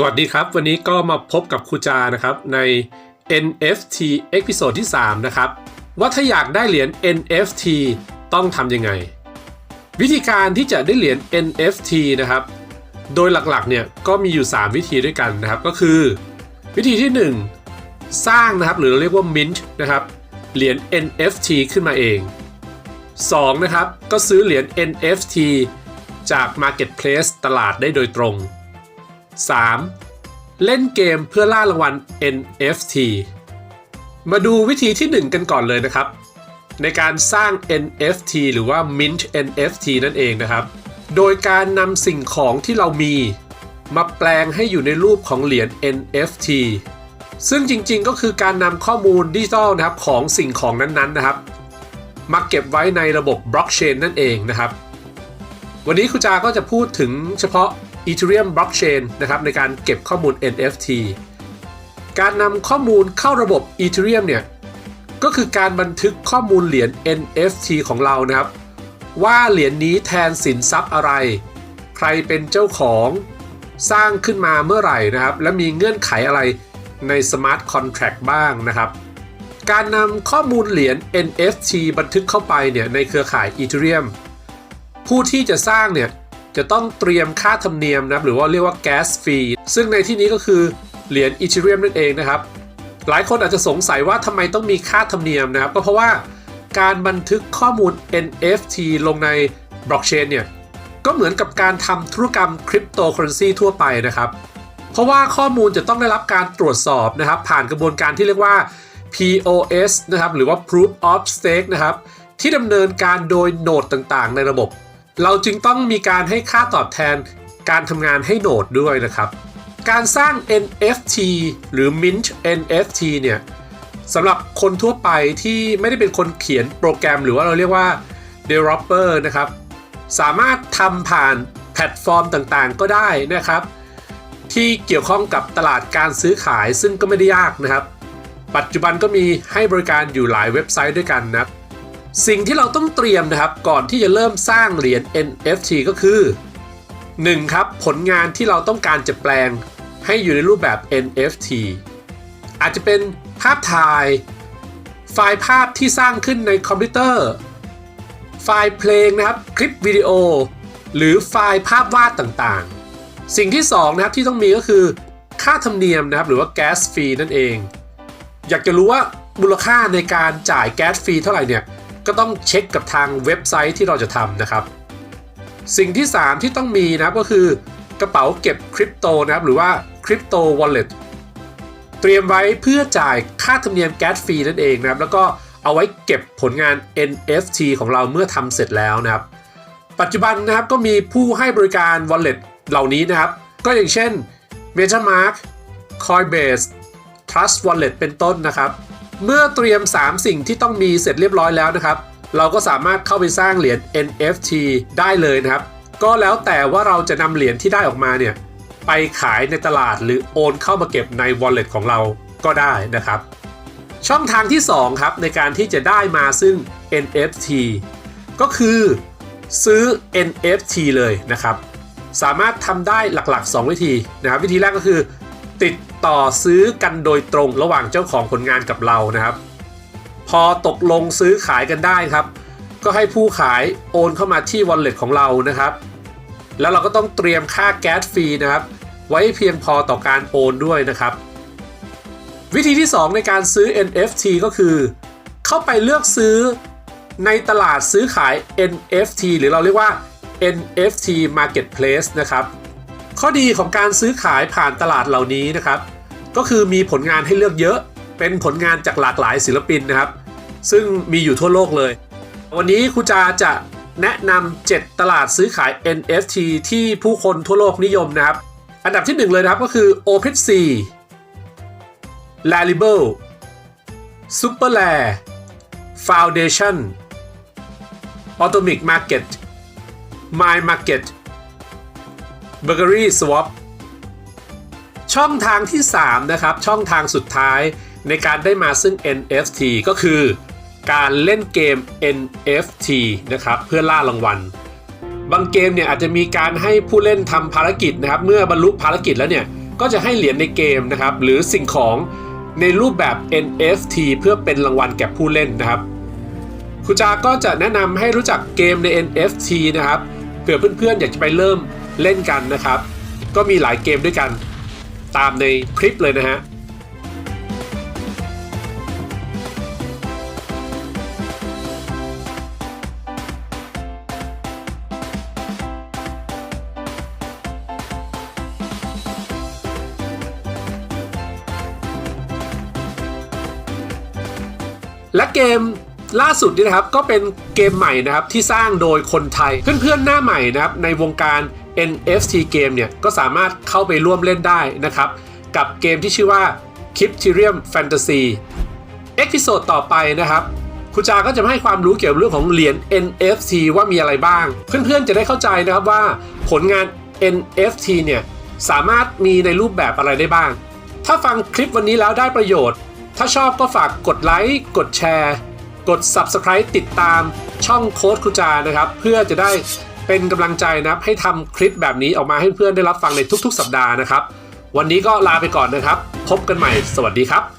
สวัสดีครับ วันนี้ก็มาพบกับครูจานะครับใน NFT เอพิโซดที่ 3 นะครับ ว่าถ้าอยากได้เหรียญ NFT ต้องทำยังไง วิธีการที่จะได้เหรียญ NFT นะครับ โดยหลักๆเนี่ยก็มีอยู่ 3 วิธีด้วยกันนะครับ ก็คือ วิธีที่ 1 สร้างนะครับหรือเราเรียกว่า mint นะครับเหรียญ NFT ขึ้นมาเอง 2. นะครับก็ซื้อเหรียญ NFT จาก Marketplace ตลาดได้โดยตรง 3. เล่นเกมเพื่อล่ารางวัล NFT มาดูวิธีที่ 1 กันก่อนเลยนะครับ ในการสร้าง NFT หรือว่า Mint NFT นั่นเองนะครับ โดยการนำสิ่งของที่เรามี มาแปลงให้อยู่ในรูปของเหรียญ NFT ซึ่งจริงๆก็คือการนำข้อมูลดิจิทัลนะครับของสิ่งของนั้นๆนะครับ มาเก็บไว้ในระบบบล็อกเชนนั่นเองนะครับ วันนี้ครูจาก็จะพูดถึงเฉพาะ Ethereum Blockchain นะครับในการเก็บข้อมูล NFT การนำข้อมูลเข้าระบบ Ethereum เนี่ยก็คือการบันทึกข้อมูลเหรียญ NFT ของเรานะครับ ว่าเหรียญนี้แทนสินทรัพย์อะไร ใครเป็นเจ้าของสร้างขึ้นมาเมื่อไหร่นะครับ และมีเงื่อนไขอะไรใน Smart Contract บ้างนะครับ การนำข้อมูลเหรียญ NFT บันทึกเข้าไปเนี่ยในเครือข่าย Ethereum ผู้ที่จะสร้างเนี่ย จะต้องเตรียมค่าธรรมเนียมนะครับหรือว่าเรียกว่า gas fee ซึ่งในที่นี้ก็คือเหรียญ Ethereum นั่นเองนะครับ หลายคนอาจจะสงสัยว่าทำไมต้องมีค่าธรรมเนียมนะครับ ก็เพราะว่าการบันทึกข้อมูล NFT ลงในบล็อกเชนเนี่ยก็เหมือนกับการทำธุรกรรมคริปโตเคอเรนซีทั่วไปนะครับ เพราะว่าข้อมูลจะต้องได้รับการตรวจสอบนะครับ ผ่านกระบวนการที่เรียกว่า POS นะครับหรือว่า Proof of Stake นะครับที่ดำเนินการโดยโนดต่างๆ ในระบบ เราจึงต้องมีการให้ค่าตอบแทนการทำงานให้โนดด้วยนะครับ การสร้าง NFT หรือ Mint NFT เนี่ยสำหรับคนทั่วไปที่ไม่ได้เป็นคนเขียนโปรแกรม หรือว่าเราเรียกว่า developer นะครับ สามารถทำผ่านแพลตฟอร์มต่างๆ ก็ได้นะครับ ที่เกี่ยวข้องกับตลาดการซื้อขายซึ่งก็ไม่ได้ยากนะครับ ปัจจุบันก็มีให้บริการอยู่หลายเว็บไซต์ด้วยกันนะครับ สิ่งที่เราต้องเตรียมนะครับก่อนที่จะเริ่มสร้างเหรียญ NFT ก็คือ 1. ครับผลงานที่เราต้องการจะแปลงให้อยู่ในรูปแบบ NFT อาจจะเป็นภาพถ่าย ไฟล์ภาพที่สร้างขึ้นในคอมพิวเตอร์ ไฟล์เพลงนะครับคลิปวิดีโอ หรือไฟล์ภาพวาดต่างๆ สิ่งที่ 2 นะครับที่ต้องมีก็คือ ค่าธรรมเนียมนะครับหรือว่า gas fee นั่นเอง อยากจะรู้ว่ามูลค่าในการจ่ายแก๊สฟรีเท่าไหร่เนี่ย ก็ต้องเช็คกับทางเว็บไซต์ที่เราจะทำนะครับ สิ่งที่ 3 ที่ต้องมีนะครับก็คือกระเป๋าเก็บคริปโตนะครับหรือว่าคริปโตวอลเล็ตเตรียมไว้เพื่อจ่ายค่าธรรมเนียมแก๊สฟรีนั่นเองนะครับแล้วก็เอาไว้เก็บผลงาน NFT ของเราเมื่อทำเสร็จแล้วนะครับ ปัจจุบันนะครับก็มีผู้ให้บริการ Wallet เหล่านี้นะครับ ก็อย่างเช่น MetaMask Coinbase Trust Wallet เป็นต้นนะครับ เมื่อเตรียม 3 สิ่งที่ต้องมีเสร็จเรียบร้อยแล้วนะครับ เราก็สามารถเข้าไปสร้างเหรียญ NFT ได้เลยนะครับ ก็แล้วแต่ว่าเราจะนำเหรียญที่ได้ออกมาเนี่ยไปขายในตลาดหรือโอนเข้ามาเก็บใน Wallet ของเราก็ได้นะครับ ช่องทางที่ 2 ครับในการที่จะได้มาซึ่ง NFT ก็คือซื้อ NFT เลยนะครับ สามารถทำได้หลักๆ 2 วิธีนะครับ วิธีแรกก็คือติด ต่อซื้อกันโดยตรงระหว่างเจ้าของผลงานกับเรานะครับ พอตกลงซื้อขายกันได้ครับ ก็ให้ผู้ขายโอนเข้ามาที่ wallet ของเรานะครับ แล้วเราก็ต้องเตรียมค่าแก๊สฟรีนะครับ ไว้เพียงพอต่อการโอนด้วยนะครับ วิธีที่ 2 ในการซื้อ NFT ก็คือ เข้าไปเลือกซื้อในตลาดซื้อขาย NFT หรือเราเรียกว่า NFT Marketplace นะครับ ข้อดีของการซื้อขายผ่านตลาดเหล่านี้นะครับ ก็คือมีผลงานให้เลือกเยอะ เป็นผลงานจากหลากหลายศิลปินนะครับ ซึ่งมีอยู่ทั่วโลกเลย วันนี้ครูจาจะแนะนำ7ตลาดซื้อขาย NFT ที่ผู้คนทั่วโลกนิยมนะครับ อันดับที่ 1 เลยนะครับก็คือ OpenSea Larible Superlare Foundation Atomic Market My Market b u r g e r y Swap ช่องทางที่ 3 นะครับ ช่องทางสุดท้ายในการได้มาซึ่ง NFT ก็คือ การเล่นเกม NFT นะครับ เพื่อล่ารางวัล บางเกมเนี่ยอาจจะมีการให้ผู้เล่นทำภารกิจนะครับ เมื่อบรรลุภารกิจแล้วเนี่ย ก็จะให้เหรียญในเกมนะครับ หรือสิ่งของในรูปแบบ NFT เพื่อเป็นรางวัลแก่ผู้เล่นนะครับครูจาก็จะแนะนำให้รู้จักเกมใน NFT นะครับเผื่อเพื่อนๆอยากจะไปเริ่มเล่นกันนะครับ ก็มีหลายเกมด้วยกัน ตามในคลิปเลยนะฮะและเกมล่าสุดนี่นะครับก็เป็นเกมใหม่นะครับที่สร้างโดยคนไทยเพื่อนๆหน้าใหม่นะครับในวงการ NFT เกมเนี่ยก็สามารถเข้าไปร่วมเล่นได้นะครับ กับเกมที่ชื่อว่า c r y p t i r i u m Fantasy เอพิโซดต่อไปนะครับคุณจาก็จะให้ความรู้เกี่ยวกับเรื่องของเหรียญ NFT ว่ามีอะไรบ้าง เพื่อนๆจะได้เข้าใจนะครับว่าผลงาน NFT เนี่ยสามารถมีในรูปแบบอะไรได้บ้าง ถ้าฟังคลิปวันนี้แล้วได้ประโยชน์ ถ้าชอบก็ฝากกดไลค์ กดแชร์ กด Subscribe ติดตามช่องโค้ดคุจานะครับ เพื่อจะได้ เป็นกำลังใจนะครับให้ทำคลิปแบบนี้ออกมาให้เพื่อนได้รับฟังในทุก ๆ สัปดาห์นะครับ วันนี้ก็ลาไปก่อนนะครับ พบกันใหม่สวัสดีครับ